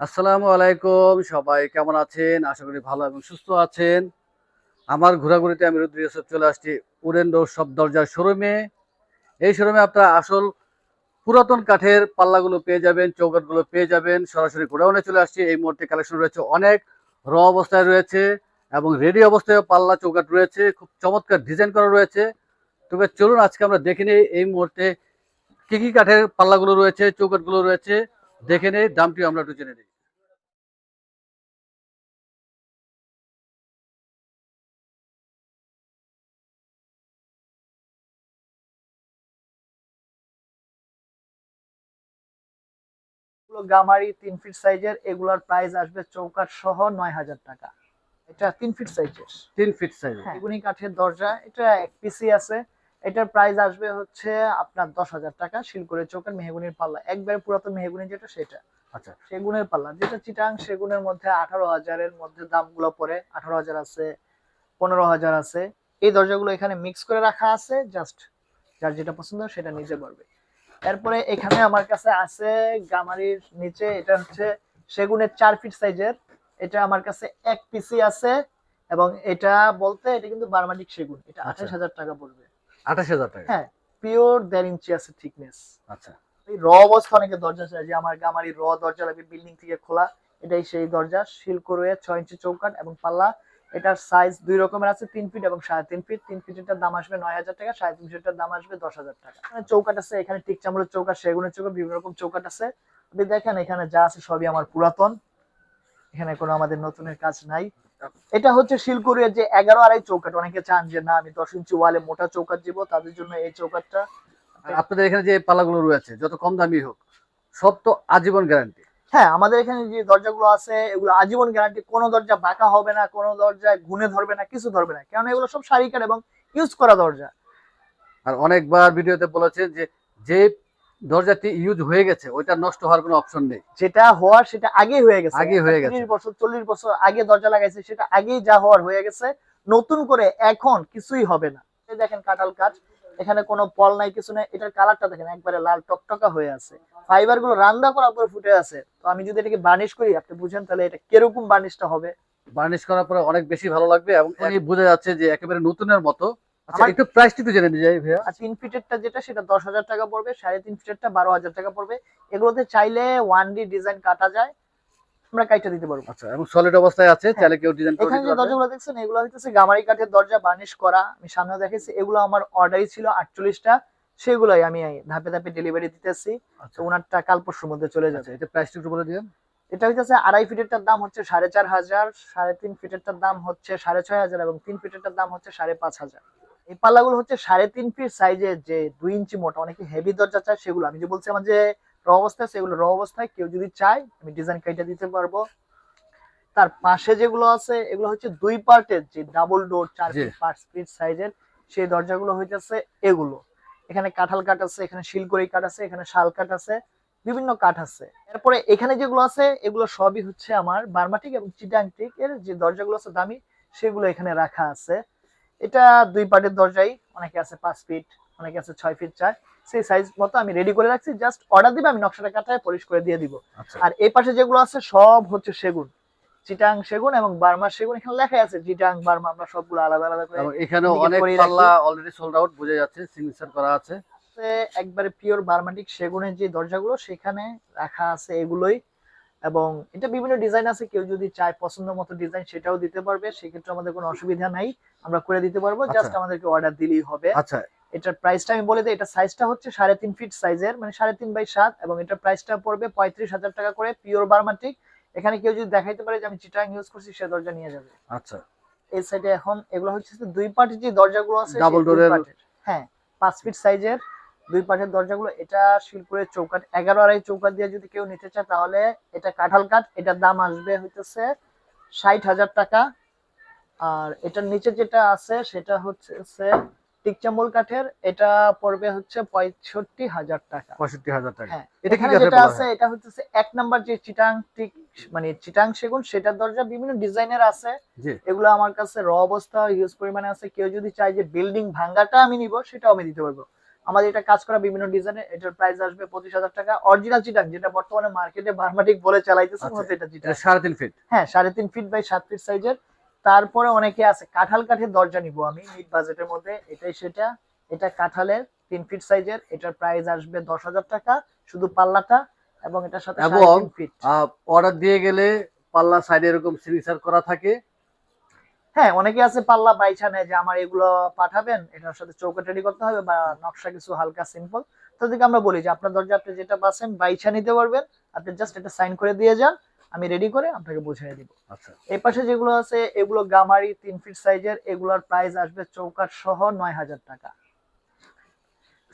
আসসালামু আলাইকুম, সবাই কেমন আছেন? আশা করি ভালো এবং সুস্থ আছেন। আমার ঘোরাঘুরিতে আমি রুদ্র ইউসুফ চলে আসছি উড়েন্ডো সব দরজার শোরুমে। এই শোরুমে আপনারা আসল পুরাতন কাঠের পাল্লাগুলো পেয়ে যাবেন চৌকাটগুলো পেয়ে যাবেন, সরাসরি গোডাউনে চলে আসছি। এই মুহূর্তে কালেকশন রয়েছে অনেক, র অবস্থায় রয়েছে এবং রেডি অবস্থায় পাল্লা চৌকাট রয়েছে, খুব চমৎকার ডিজাইন করা রয়েছে। তবে চলুন আজকে আমরা দেখে নিই এই মুহূর্তে কি কি কাঠের পাল্লাগুলো রয়েছে চৌকাটগুলো রয়েছে। দেখে নেই দামটি আমরা একটু জেনে নিই। গামারি তিন ফিট সাইজের এগুলার প্রাইস আসবে চৌকাঠ সহ নয় হাজার টাকা। এটা তিন ফিট সাইজের। তিন ফিট সাইজ হ্যাঁ। কাঠের দরজা এটা এক পিসি আছে। এটার প্রাইস আসবে হচ্ছে আপনার দশ হাজার টাকা শিলকুড়ে চৌকাঠ মেহগুনির পাল্লা। একবারে পুরাতন মেহগুনি যেটা সেটা। আচ্ছা। সেগুনের পাল্লা। যেটা চিটাং সেগুনের মধ্যে আঠারো হাজারের মধ্যে দামগুলো পড়ে। আঠারো হাজার আছে পনেরো হাজার আছে। এই দরজাগুলো এখানে মিক্স করে রাখা আছে জাস্ট যার যেটা পছন্দ সেটা নিতে পারবে এরপরে এখানে আমার কাছে আছে গামারির নিচে এটা হচ্ছে সেগুনের চার ফিট সাইজের এটা আমার কাছে এক পিসি আছে এবং এটা বলতে এটা কিন্তু বারমাটিক সেগুন। এটা আচ্ছা। আঠাশ হাজার টাকা পড়বে। আঠাশ হাজার টাকা। হ্যাঁ পিওর দেড় ইঞ্চি আছে থিকনেস আচ্ছা। এই র অবস্থা অনেকে দরজা চায় যে আমার গামারি র দরজা লাগবে বিল্ডিং থেকে খোলা এটাই সেই দরজা। শিল্ক রয়ে ছয় ইঞ্চি চৌকাট এবং পাল্লা এটার সাইজ দুই রকমের আছে তিন ফিট এবং সাড়ে তিন ফিট তিন ফিটের দাম আসবে নয় হাজার টাকা সাড়ে তিন ফিটের দাম আসবে দশ হাজার টাকা। চৌকাট আছে এখানে টিক চামড়ের চৌকাট সেগুনের চৌকাট বিভিন্ন রকম চৌকাট আছে। আপনি দেখেন এখানে যা আছে সবই আমার পুরাতন। এখানে কোনো আমাদের নতুনের কাজ নাই। এটা হচ্ছে শিলকুড়ির যে এগারো আড়াই চৌকাট অনেকে চান যে না আমি দশ ইঞ্চি ওয়ালে মোটা চৌকাট দিব তাদের জন্য এই চৌকাটটা আপনাদের এখানে যে পাল্লাগুলো রয়েছে যত কম দামি হোক সব তো আজীবন গ্যারান্টি। হ্যাঁ আমাদের এখানে যে দরজাগুলো আছে এগুলো আজীবন গ্যারান্টি। কোনো দরজা বাঁকা হবে না কোনো দরজায় ঘুনে ধরবে না কিছু ধরবে না। কারণ এগুলো সব সারিকার এবং ইউজ করা দরজা। আর অনেকবার ভিডিওতে বলেছেন যে যে দরজাটি ইউজ হয়ে গেছে ওইটা নষ্ট হওয়ার কোনো অপশন নেই। যেটা হওয়ার সেটা আগেই হয়ে গেছে। আগেই হয়ে গেছে। তিরিশ বছর চল্লিশ বছর আগে দরজা লাগাইছে সেটা আগেই যা হওয়ার হয়ে গেছে। নতুন করে এখন কিছুই হবে না। এই দেখেন কাঁঠাল কাজ এখানে কোনো পল নাই কিছু নাই। এটার কালারটা দেখেন একবারে লাল টকটকা হয়ে আছে। ফাইবারগুলো রান্না করার পরে ফুটে আছে। তো আমি যদি এটাকে বার্নিশ করি আপনি বুঝেন তাহলে এটা কীরকম বার্নিশটা হবে? বার্নিশ করার পরে অনেক বেশি ভালো লাগবে এবং এই বোঝা যাচ্ছে যে একেবারে নতুনের মতো আচ্ছা একটু প্রাইসটি তো জেনে যাই ভাইয়া। আর তিন ফিটেরটা যেটা সেটা দশ হাজার টাকা পড়বে সাড়ে তিন ফিটেরটা বারো হাজার টাকা পড়বে। এগুলোতে চাইলে ওয়ান ডি ডিজাইন কাটা যায়। আমরা কাইটা দিতে পারব। আচ্ছা এবং সলিড অবস্থায় আছে চাইলে কেউ ডিজাইন করে এখানে দিতে যে দরজাগুলো দেখছেন এগুলো হইতেছে গামারি কাঠের দরজা বার্নিশ করা। আমি সামনে দেখেছি এগুলো আমার অর্ডারই ছিল আটচল্লিশটা। সেগুলোই আমি ধাপে ধাপে ডেলিভারি দিতেছি। আচ্ছা। তো ওনারটা কাল পরশুর মধ্যে চলে আচ্ছা যাবে এটা প্রাইসটি একটু বলে দিন এটা হইতেছে আড়াই ফিটেরটার দাম হচ্ছে সাড়ে চার হাজার সাড়ে তিন ফিটেরটার দাম হচ্ছে সাড়ে ছয় হাজার এবং তিন ফিটেরটার দাম হচ্ছে সাড়ে পাঁচ হাজার। এই পাল্লাগুলো হচ্ছে সাড়ে তিন ফিট সাইজের যে দুই ইঞ্চি মোটা অনেকে হেভি দরজা চায় সেগুলো। আমি যে বলছি আমার যে র অবস্থায় সেগুলো র অবস্থায় কেউ যদি চায় আমি ডিজাইন কাইটা দিতে পারব। তার পাশে যেগুলো আছে এগুলো হচ্ছে দুই পার্টের যে ডাবল ডোর চার ফিট পাঁচ ফিট সাইজের সেই দরজাগুলো হইতেছে এগুলো। এখানে কাঁঠাল কাঠ আছে এখানে শিলকড়ি কাঠ আছে এখানে শাল কাঠ আছে বিভিন্ন কাঠ আছে। এরপরে এখানে যেগুলো আছে এগুলো সবই হচ্ছে আমার বার্মাটিক এবং চিটাংটিক এর যে দরজাগুলো আছে দামি সেগুলো এখানে রাখা আছে। এটা দুই পার্টের দরজাই অনেকে আছে পাঁচ ফিট অনেকে আছে ছয় ফিট চায় সেই সাইজ মতো আমি রেডি করে রাখছি জাস্ট অর্ডার দিবে আমি নকশাটা কাটায় পলিশ করে দিয়ে দিব। আচ্ছা। আর এই পাশে যেগুলো আছে সব হচ্ছে সেগুন চিটাং সেগুন এবং বার্মা সেগুন এখানে লেখা আছে চিটাং বার্মা আমরা সবগুলো আলাদা আলাদা করে এখানে অনেক পাল্লা অলরেডি সোল্ড আউট বোঝা যাচ্ছে সিগনেচার করা আছে। একবারে পিওর বার্মাটিক সেগুনের যে দরজাগুলো সেখানে রাখা আছে এগুলোই। এবং এটা বিভিন্ন ডিজাইন আছে কেউ যদি চায় পছন্দ মতো ডিজাইন সেটাও দিতে পারবে সেক্ষেত্রে আমাদের কোনো অসুবিধা নাই আমরা করে দিতে পারব জাস্ট আচ্ছা। আমাদেরকে অর্ডার দিলেই হবে। আচ্ছা। এটার প্রাইসটা আমি বলে দিই এটা সাইজটা হচ্ছে সাড়ে তিন ফিট সাইজের মানে সাড়ে তিন বাই সাত এবং এটার প্রাইসটা পড়বে পঁয়ত্রিশ হাজার টাকা করে পিওর বার্মাটিক এখানে কেউ যদি দেখাইতে পারে যে আমি চিটাং ইউজ করছি সে দরজা নিয়ে যাবে। আচ্ছা। এই সাইডে এখন এগুলো হচ্ছে দুই পার্টের যে দরজাগুলো আছে ডাবল পার্টের। হ্যাঁ পাঁচ ফিট সাইজের দুই পার্টের দরজাগুলো এটা শিলপুরের চৌকাট এগারো আড়াই চৌকাট দিয়ে যদি কেউ নিতে চায় তাহলে এটা কাঁঠাল কাঠ এটার দাম আসবে হইতেছে ষাট হাজার টাকা। আর এটার নিচে যেটা আছে সেটা হচ্ছে টিকচাম্বল কাঠের এটা পড়বে হচ্ছে পঁয়ষট্টি হাজার টাকা। পঁয়ষট্টি হাজার টাকা। হ্যাঁ এটা কি যেটা আছে এটা হচ্ছে এক নাম্বার যে চিটাং টিক মানে চিটাং সেগুন সেটার দরজা বিভিন্ন ডিজাইনের আছে। এগুলো আমার কাছে র অবস্থা হিউজ পরিমাণে আছে। কেউ যদি চায় যে বিল্ডিং ভাঙ্গাটা আমি নিব সেটাও আমি দিতে পারব। আমাদের এটা কাজ করা বিভিন্ন ডিজাইনে এটার প্রাইস আসবে পঁচিশ হাজার টাকা। অরিজিনাল চিটাং যেটা বর্তমানে মার্কেটে বার্মাটিক বলে চালাইতেছে আচ্ছা, মূলত এটা চিটাং সাড়ে তিন ফিট হ্যাঁ সাড়ে তিন ফিট বাই সাত ফিট সাইজের তারপরে অনেকে আছে কাঁঠাল কাঠের দরজা নিব আমি মিড বাজেটের মধ্যে। এটাই সেটা। এটা কাঁঠালের তিন ফিট সাইজের এটার প্রাইস আসবে দশ হাজার টাকা শুধু পাল্লাটা এবং এটার সাথে এবং অর্ডার দিয়ে গেলে পাল্লা সাইডে এরকম সিগনেচার করা থাকে। হ্যাঁ অনেকে আছে পাল্লা বাইছা নেয় যে আমার এগুলো পাঠাবেন এটার সাথে চৌকাট রেডি করতে হবে বা নকশা কিছু হালকা সিম্পল তাদেরকে আমরা বলি যে আপনার দরজা আপনি যেটা পাচ্ছেন বাইছা নিতে পারবেন আপনি জাস্ট এটা সাইন করে দিয়ে যান আমি রেডি করে আপনাকে বুঝিয়ে দিব। আচ্ছা। এই পাশে যেগুলো আছে এগুলো গামারি তিন ফিট সাইজের এগুলোর প্রাইস আসবে চৌকাট সহ নয় হাজার টাকা।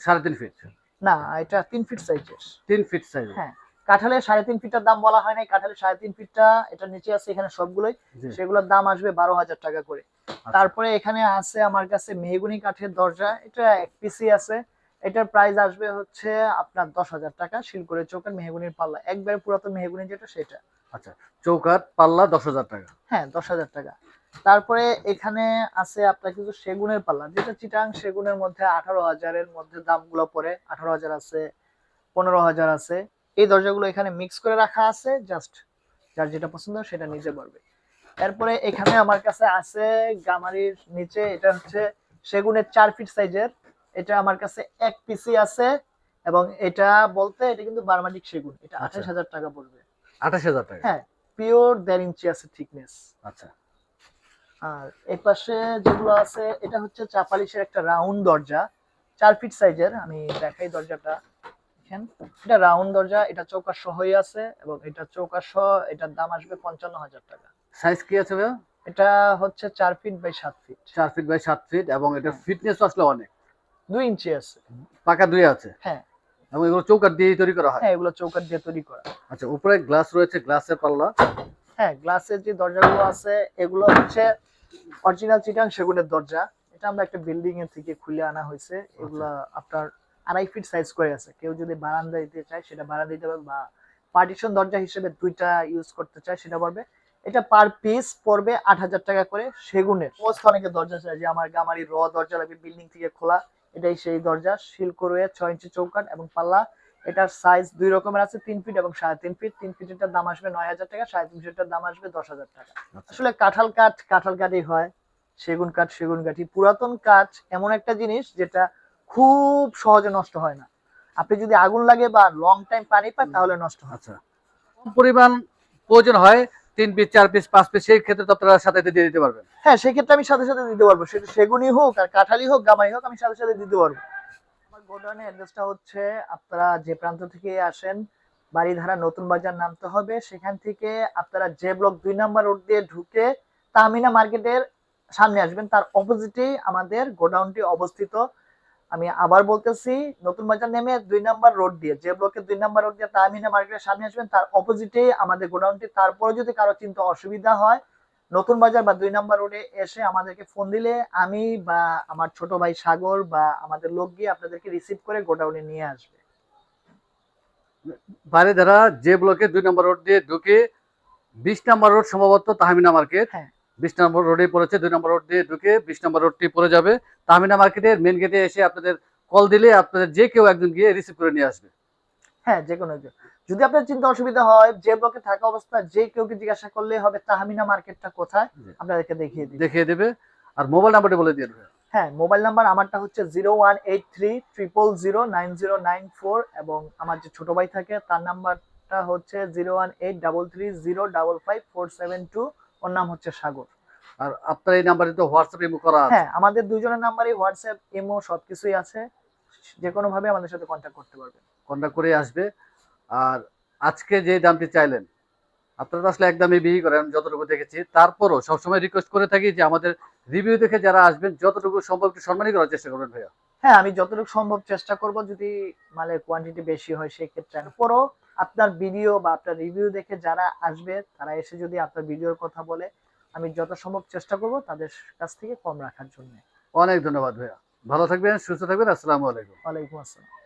সাড়ে তিন ফিট না এটা তিন ফিট সাইজের তিন ফিট সাইজ হ্যাঁ। কাঁঠালের সাড়ে তিন ফিটের দাম বলা হয় নাই। কাঁঠালের সাড়ে তিন ফিটটা এটা নিচে আছে এখানে সবগুলোই। সেগুলোর দাম আসবে বারো হাজার টাকা করে। আচ্ছা। তারপরে এখানে আছে আমার কাছে মেহগুনি কাঠের দরজা। এটা এক পিসি আছে। এটার প্রাইস আসবে হচ্ছে আপনার দশ হাজার টাকা। শিলকরের চৌকার মেহগুনির পাল্লা। একবারে পুরাতন মেহগুনি যেটা সেটা। আচ্ছা চৌকাট পাল্লা দশ হাজার টাকা। হ্যাঁ দশ হাজার টাকা। তারপরে এখানে আছে আপনার কিছু সেগুনের পাল্লা। যেটা চিটাং সেগুনের মধ্যে আঠারো হাজারের মধ্যে দামগুলো পড়ে। আঠারো হাজার আছে পনেরো হাজার আছে। এই দরজাগুলো এখানে মিক্স করে রাখা আছে জাস্ট যার যেটা পছন্দ সেটা নিতে পারবে এরপরে এখানে আমার কাছে আছে গামারির নিচে এটা হচ্ছে সেগুনের চার ফিট সাইজের এটা আমার কাছে এক পিসি আছে এবং এটা বলতে এটা কিন্তু বারমাটিক সেগুন এটা আচ্ছা। আঠাশ হাজার টাকা পড়বে। আঠাশ হাজার টাকা? হ্যাঁ পিওর দেড় ইঞ্চি আছে থিকনেস আচ্ছা। আর এই পাশে যেগুলো আছে এটা হচ্ছে চাপালিশের একটা রাউন্ড দরজা চার ফিট সাইজের আমি দেখাই দরজাটা। দেখেন। এটা রাউন্ড দরজা এটা চৌকার সহই আছে এবং এটা চৌকা সহ এটার দাম আসবে পঞ্চান্ন হাজার টাকা। সাইজ কি আছে ভাইয়া? এটা হচ্ছে চার ফিট বাই সাত ফিট। চার ফিট বাই সাত ফিট এবং এটা ফিটনেস আসলে অনেক। দুই ইঞ্চি আছে। পাকা দুই আছে? হ্যাঁ। এবং এগুলো চৌকাট দিয়ে তৈরি করা হয়? হ্যাঁ এগুলো চৌকার দিয়ে তৈরি করা। আচ্ছা উপরে গ্লাস রয়েছে গ্লাসের পাল্লা। হ্যাঁ গ্লাসের যে দরজাগুলো আছে এগুলো হচ্ছে অরিজিনাল চিটাং সেগুনের দরজা। এটা আমরা একটা বিল্ডিং এর থেকে খুলে আনা হয়েছে। এগুলা আপনার আড়াই ফিট সাইজ করে আছে। কেউ যদি বারান্দা দিতে চায় সেটা বারান্দা দিতে পারবে বা পার্টিশন দরজা হিসেবে দুইটা ইউজ করতে চায় সেটা পারবে এটা পার পিস পড়বে আট হাজার টাকা করে সেগুনের। মোস্ট অনেকে দরজা চায় যে আমার গামারি র দরজা লাগবে বিল্ডিং থেকে খোলা এটাই সেই দরজা। শিল্ক রয়ে ছয় ইঞ্চি চৌকাট এবং পাল্লা। এটার সাইজ দুই রকমের আছে তিন ফিট এবং সাড়ে তিন ফিট তিন ফিটের দাম আসবে নয় হাজার টাকা সাড়ে তিন ফিটের দাম আসবে দশ হাজার টাকা। আসলে কাঁঠাল কাঠ কাঁঠাল কাঠই হয় সেগুন কাঠ সেগুন কাঠই। পুরাতন কাঠ এমন একটা জিনিস যেটা খুব সহজে নষ্ট হয় না। আপনি যদি আগুন লাগে বা লং টাইম পানি পান তাহলে নষ্ট হয়। আচ্ছা। পরিমাণ প্রয়োজন হয় তিন পিস চার পিস পাঁচ পিস সেই ক্ষেত্রে তো আপনারা সাথে দিয়ে দিতে পারবেন। হ্যাঁ সেক্ষেত্রে আমি সাথে সাথে দিতে পারব। সেটা সেগুনই হোক আর কাঁঠালি হোক গামাই হোক আমি সাথে সাথে দিতে পারব। আমার গোডাউনের অ্যাড্রেসটা হচ্ছে আপনারা যে প্রান্ত থেকে আসেন বাড়িধারা নতুন বাজার নামতে হবে। সেখান থেকে আপনারা যে ব্লক দুই নাম্বার রোড দিয়ে ঢুকে তামিনা মার্কেটের সামনে আসবেন। তার অপোজিটেই আমাদের গোডাউনটি অবস্থিত আমি আবার বলতেছি নতুন বাজার নেমে দুই নাম্বার রোড দিয়ে যে ব্লকে দুই নাম্বার রোড দিয়ে তামিনা মার্কেটের সামনে আসবেন তার অপোজিটেই আমাদের গোডাউনটি তারপরে যদি কারও চিন্তা অসুবিধা হয় নতুন বাজার বা দুই নাম্বার রোডে এসে আমাদেরকে ফোন দিলে আমি বা আমার ছোট ভাই সাগর বা আমাদের লোক গিয়ে আপনাদেরকে রিসিভ করে গোডাউনে নিয়ে আসবে। বাড়ি ধারা যে ব্লকে দুই নম্বর রোড দিয়ে ঢুকে বিশ নম্বর রোড সম্ভবত তাহমিনা মার্কেট হ্যাঁ। বিশ নম্বর রোডে পড়েছে দুই নম্বর রোড দিয়ে ঢুকে বিশ নম্বর রোডটি পড়ে যাবে। তাহমিনা মার্কেটের মেন গেটে এসে আপনাদের কল দিলে আপনাদের যে কেউ একজন গিয়ে রিসিভ করে নিয়ে আসবে। হ্যাঁ যে কোনো একজন। যদি আপনার চিন্তা অসুবিধা হয় যে ব্লকে থাকা অবস্থা যে কেউকে জিজ্ঞাসা করলে হবে তাহমিনা মার্কেটটা কোথায় আপনাদেরকে দেখিয়ে দিই। দেখিয়ে দেবে। আর মোবাইল নাম্বারটি বলে দিয়ে দেবে। হ্যাঁ মোবাইল নাম্বার আমারটা হচ্ছে zero one eight three triple zero nine zero nine four এবং আমার যে ছোট ভাই থাকে তার নাম্বারটা হচ্ছে zero one eight double three zero double five four seven two ওর নাম হচ্ছে সাগর। আর আপনার এই নাম্বারে তো হোয়াটসঅ্যাপ ইমো করা আছে। হ্যাঁ আমাদের দুজনের নাম্বারই হোয়াটসঅ্যাপ ইমো সবকিছুই আছে। যে কোনো ভাবে আমাদের সাথে কন্ট্যাক্ট করতে পারবেন। কন্ট্যাক্ট করে আসবে। আর আজকে যে দামটি চাইলেন আপনারা আসলে একদমই বিক্রি করেন যতটুকু দেখেছি। তারপরও সবসময় রিকোয়েস্ট করে থাকি যে আমাদের রিভিউ দেখে যারা আসবেন যতটুকু সম্ভব একটু সম্মানই করার চেষ্টা করবেন ভাইয়া। হ্যাঁ আমি যতটুকু সম্ভব চেষ্টা করব যদি মালের কোয়ান্টিটি বেশি হয় সেক্ষেত্রে পরও আপনার ভিডিও বা আপনার রিভিউ দেখে যারা আসবে তারা এসে যদি আপনার ভিডিওর কথা বলে আমি যত সম্ভব চেষ্টা করব তাদের কাছ থেকে কম রাখার জন্য। অনেক ধন্যবাদ ভাইয়া। ভালো থাকবেন সুস্থ থাকবেন আসসালামু আলাইকুম। ওয়ালাইকুম আসসালাম।